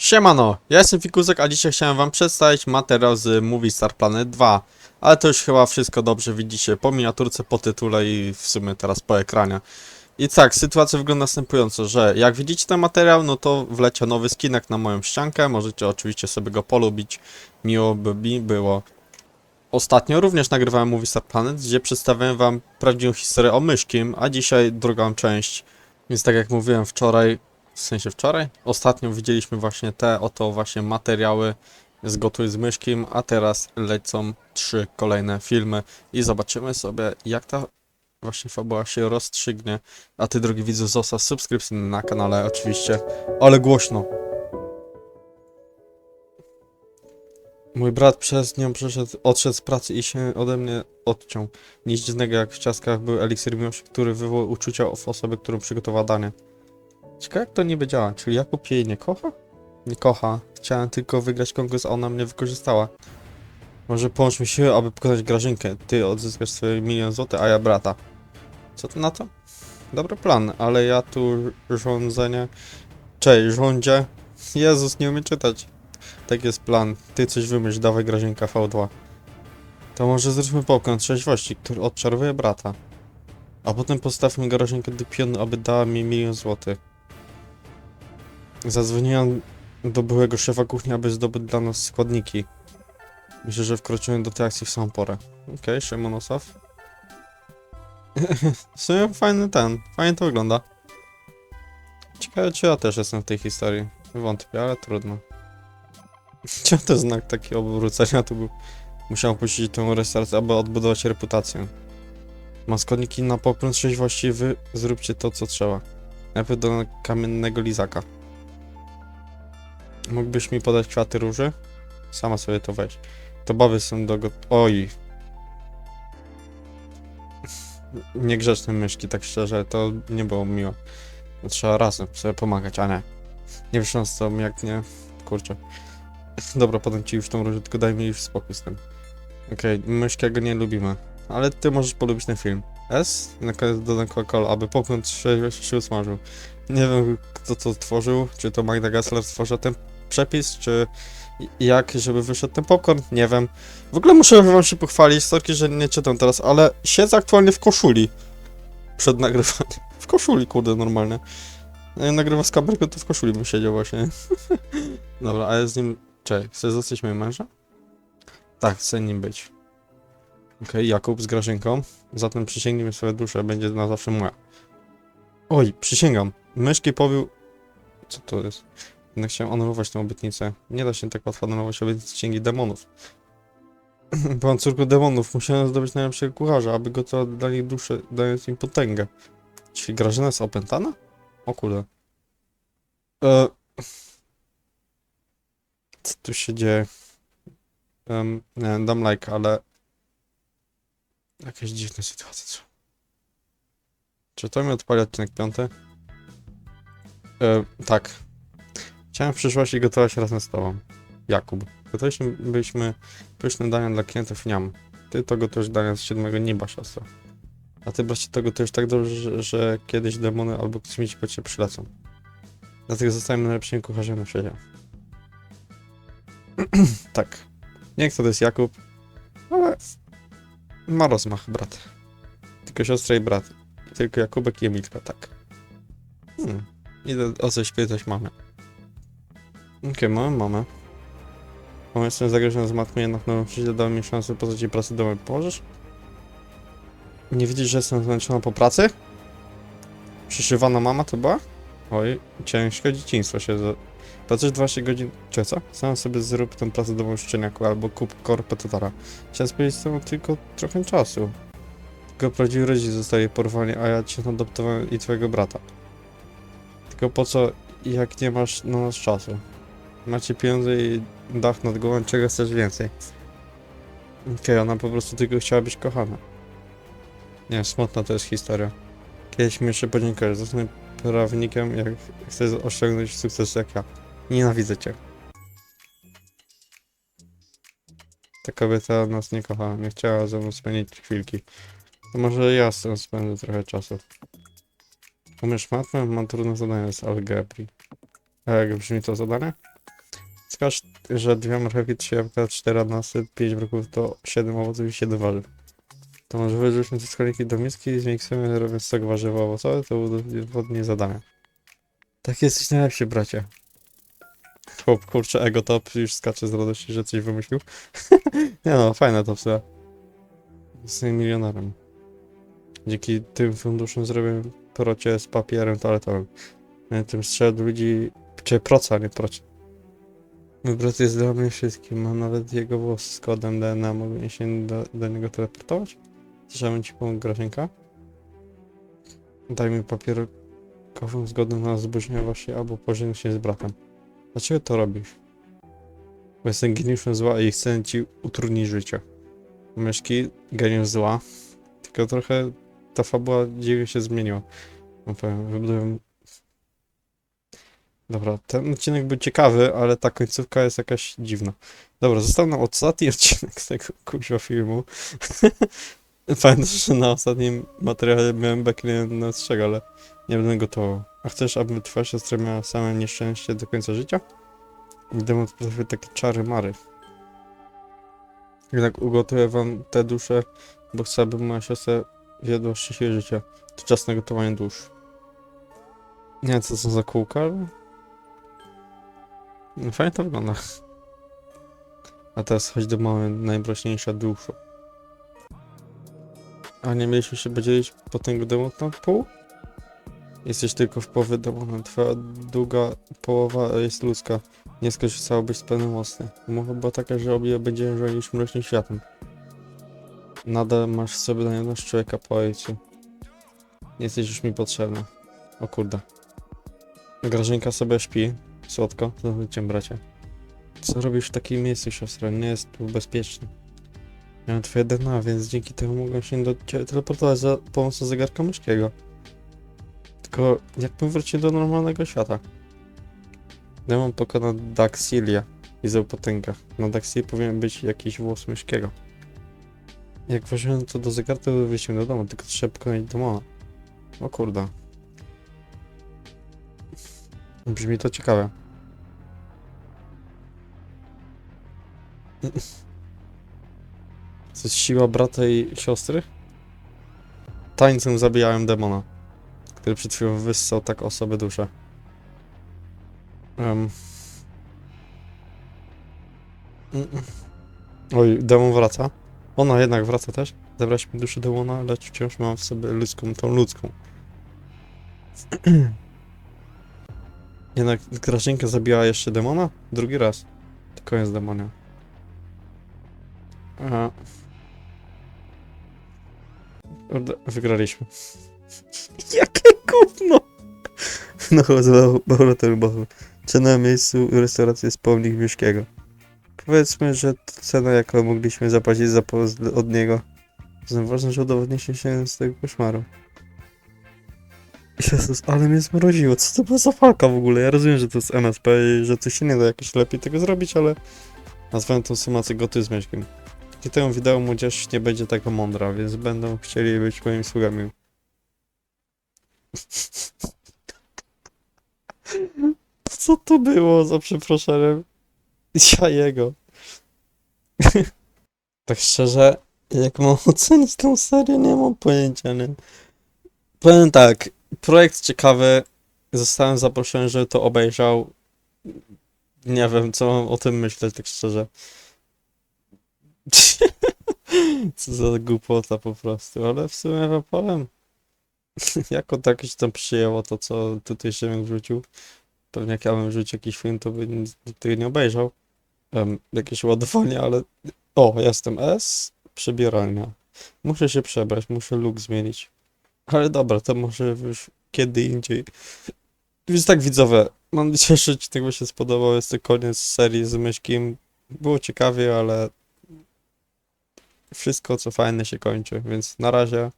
Siemano, ja jestem Fikusek, a dzisiaj chciałem wam przedstawić materiał z Movie Star Planet 2. Ale to już chyba wszystko dobrze widzicie po miniaturce, po tytule i w sumie teraz po ekranie. I tak, sytuacja wygląda następująco, że jak widzicie ten materiał, no to wleciał nowy skinek na moją ściankę, możecie oczywiście sobie go polubić, miło by mi było. Ostatnio również nagrywałem Movie Star Planet, gdzie przedstawiałem wam prawdziwą historię o Myszkim, a dzisiaj drugą część. Więc tak jak mówiłem wczoraj, w sensie wczoraj, ostatnio widzieliśmy właśnie te oto właśnie materiały z Gotuj z Myszkim, a teraz lecą trzy kolejne filmy i zobaczymy sobie jak ta właśnie fabuła się rozstrzygnie. A ty drogi widzu zostaw subskrypcję na kanale oczywiście, ale głośno. Mój brat przez nią przeszedł, odszedł z pracy i się ode mnie odciął. Nic dziwnego jak w ciastkach był eliksir miłości, który wywołał uczucia w osobie, którą przygotowała danie. Ciekawe jak to niby działa, czyli Jakub jej nie kocha? Nie kocha. Chciałem tylko wygrać konkurs, a ona mnie wykorzystała. Może połączmy siły, aby pokonać Grażynkę. Ty odzyskasz swoje milion złotych, a ja brata. Co ty na to? Dobry plan, ale ja tu rządzenie... Cześć, rządzie. Jezus, nie umiem czytać. Tak jest plan. Ty coś wymyśl, dawaj Grażynka V2. To może zróbmy popcorn trzeźwości, który odczarowuje brata. A potem postawmy Grażynkę do pionu, aby dała mi milion złotych. Zadzwoniłem do byłego szefa kuchni, aby zdobyć dla nas składniki. Myślę, że wkroczyłem do tej akcji w samą porę. Okej, okay, Szymonosaw. w sumie fajny ten, fajnie to wygląda. Ciekawe, czy ja też jestem w tej historii. Wątpię, ale trudno. Czy to znak taki obrócenia tu był? Musiałem opuścić tę restaurację, aby odbudować reputację. Mam składniki na poprąd trzeźwości, wy zróbcie to, co trzeba. Najpierw do kamiennego lizaka. Mógłbyś mi podać kwiaty róży? Sama sobie to weź. To bawy są do got... Oj. Niegrzeczne myszki, tak szczerze, to nie było miło. No, Trzeba razem sobie pomagać, a nie. Nie tobą, jak nie... Kurczę. Dobra, podam ci już tą różę, tylko daj mi już spokój z tym. Okej, okay, myszkiego nie lubimy. Ale ty możesz polubić ten film. S? Na koniec dodam Coca-Cola, aby popcorn trzeźwości się usmażył. Nie wiem, kto to tworzył, czy to Magda Gessler stworzyła ten przepis, czy jak, żeby wyszedł ten popcorn, nie wiem. W ogóle muszę wam się pochwalić, sorki, że nie czytam teraz, ale siedzę aktualnie w koszuli. Przed nagrywaniem. W koszuli, kurde, normalnie. Jak nagrywa z kamerką, to w koszuli bym siedział właśnie. Dobra, ale z nim... Czekaj, chcesz zostać moim mężem? Tak, chcę nim być. Okej, Jakub z Grażynką. Zatem przysięgnij mi swoje dusze, będzie na zawsze moja. Oj, przysięgam. Myszki powił... Co to jest? Jednak chciałem anulować tę obietnicę. Nie da się tak łatwo anulować obietnicy księgi demonów. Byłam córką demonów, musiałem zdobyć najlepszego kucharza, aby gotować dla nich duszę, dając im potęgę. Czyli Grażyna jest opętana? O kurde. E... Co tu się dzieje? Um, nie dam like, ale... Jakieś dziwne sytuacje są. Czy to mi odpali odcinek piąty? E, tak. Chciałem w przyszłości gotować razem z tobą. Jakub. Gotowaliśmy pyszne dania dla klientów niam. Ty to gotujesz dania z siódmego nieba, siostro. A ty bracie to gotujesz tak dobrze, że, że kiedyś demony albo kosmici po ciebie przylecą. Dlatego zostajemy najlepszymi kucharzami na świecie. tak. Nie wiem kto to jest Jakub, ale ma rozmach brat. Tylko siostra i brat. Tylko Jakubek i Emilka, tak. Hmm. Idę o coś pytać mamy. Okej, okay, mamy mamę. Mam jestem zagrożony z matką, jednak nową przyjdzie dała mi szansę poznać jej pracę domu. Pomożesz? Nie widzisz, że jestem zmęczona po pracy? Przyszywana mama to była? Oj, ciężko dzieciństwo się... Za... Pracujesz 12 godzin... Czy co? Sam sobie zrób tę pracę domową szczeniaku albo kup korpetatora. Chciałem spędzić z tobą tylko trochę czasu. Tylko prawdziwy rodzic zostaje porwany, a ja cię adoptowałem i twojego brata. Tylko po co, jak nie masz na nas czasu? Macie pieniądze i dach nad głową, czego chcesz więcej? Okej, okay, ona po prostu tylko chciała być kochana. Nie, smutna to jest historia. Kiedyś mi jeszcze podziękujesz, zostanę prawnikiem, jak chcesz osiągnąć sukces jak ja. Nienawidzę cię. Ta kobieta nas nie kocha, nie chciała ze mną spędzić chwilki. To może ja z tym spędzę trochę czasu. Umiesz matmę? Mam trudne zadanie z algebry. A jak brzmi to zadanie? Wskaz, że dwie marchewki, trzy jabłka, cztery ananasy, pięć broków to siedem owoców i siedem warzyw. To może wyrzućmy te składniki do miski i zmiksujemy, robiąc sok warzywo owocowe, to udowodni zadania. Tak jesteś najlepszy, bracie. Chłop, kurczę, ego top już skacze z radości, że coś wymyślił. Nie no, fajne to psa. Jestem milionerem. Dzięki tym funduszom zrobię procie z papierem toaletowym. Tym strzedł ludzi, czy proca, nie procie. Mój brat jest dla mnie wszystkim, mam nawet jego włos z kodem DNA, mogę się do, do niego teleportować? Słyszałem ci pomóc Grażynka? Daj mi papierkową zgodę na zbliżenie się albo pożegnać się z bratem. Dlaczego to robisz? Bo jestem geniuszem zła i chcę ci utrudnić życie. Myszki, geniusz zła. Tylko trochę ta fabuła dziwnie się zmieniła. No powiem. Dobra, ten odcinek był ciekawy, ale ta końcówka jest jakaś dziwna. Dobra, został nam ostatni odcinek z tego kuźwa filmu. Pamiętam, że na ostatnim materiale miałem backline na strzeg, ale nie będę gotował. A chcesz, aby twoja siostra miała same nieszczęście do końca życia? Demon potrafi takie czary mary. Jednak ugotuję wam te dusze, bo chcę, aby moja siostra wiedła szczęśliwe życie. To czas na gotowanie dusz. Nie wiem, co to są za kółka, ale... No, Fajnie to wygląda. A teraz chodź do małej, najmroczniejsza dusza. A nie mieliśmy się podzielić potęgu demon na pół? Jesteś tylko w połowie demona. Twoja długa połowa jest ludzka. Nie skorzystałabyś z pełnej mocy. Umowa była taka, że obie będziemy rządzić mrocznym światem. Nadal masz w sobie najemność człowieka po ojcu. Jesteś już mi potrzebna. O kurde. Grażynka sobie śpi. Słodko. Zobaczcie, bracie. Co robisz w takim miejscu, siostra? Nie jest tu bezpiecznie. Miałem twoje DNA, więc dzięki temu mogłem się do ciebie teleportować za pomocą zegarka myszkiego. Tylko jakbym wrócił do normalnego świata. Demon pokona Daxilia i zał potęga. Na Daxilii powinien być jakiś włos myszkiego. Jak włożyłem to do zegarka, to wyjściem do domu, tylko trzeba pokonać demona. O kurde. Brzmi to ciekawe. To jest siła brata i siostry? Tańcem zabijałem demona, który przed chwilą wyssał tak o sobie duszę. Mm. Oj, demon wraca. Ona jednak wraca też. Zabraliśmy duszę demona, lecz wciąż mam w sobie ludzką, tą ludzką. Jednak Grażynka zabijała jeszcze demona? Drugi raz. To koniec demonia. Aha. Wygraliśmy. Jakie gówno! No, laboratorium Bohu. Cena miejscu restauracji jest pomnik Mieszkiego. Powiedzmy, że cena, jaką mogliśmy zapłacić za od niego. Ważne, że udowodniliśmy się z tego koszmaru. Jezus, ale mnie zmroziło. Co to była za falka w ogóle? Ja rozumiem, że to jest MSP i że tu się nie da jakoś lepiej tego zrobić, ale nazwałem tą symulację goty z Mieszkiem. Dzięki temu wideo młodzież nie będzie taka mądra, więc będą chcieli być moimi sługami. Co to było za przeproszeniem? Ja jego. tak szczerze, jak mam ocenić tą serię, nie mam pojęcia, nie? Powiem tak, projekt ciekawy, zostałem zaproszony, żeby to obejrzał. Nie wiem, co mam o tym myśleć, tak szczerze. Co za głupota po prostu, ale w sumie wam powiem. Jako tak się tam przyjęło to, co tutaj Szymek wrzucił. Pewnie jak ja bym wrzucił jakiś film, to by nikt tego nie obejrzał. Um, jakieś ładowanie, ale... O, jestem S, przebieralnia. Muszę się przebrać, muszę look zmienić. Ale dobra, to może już kiedy indziej. Więc tak widzowie, mam nadzieję, że odcinek wam się spodobał. Jest to koniec serii z Myśkiem. Było ciekawie, ale wszystko co fajne się kończy, więc na razie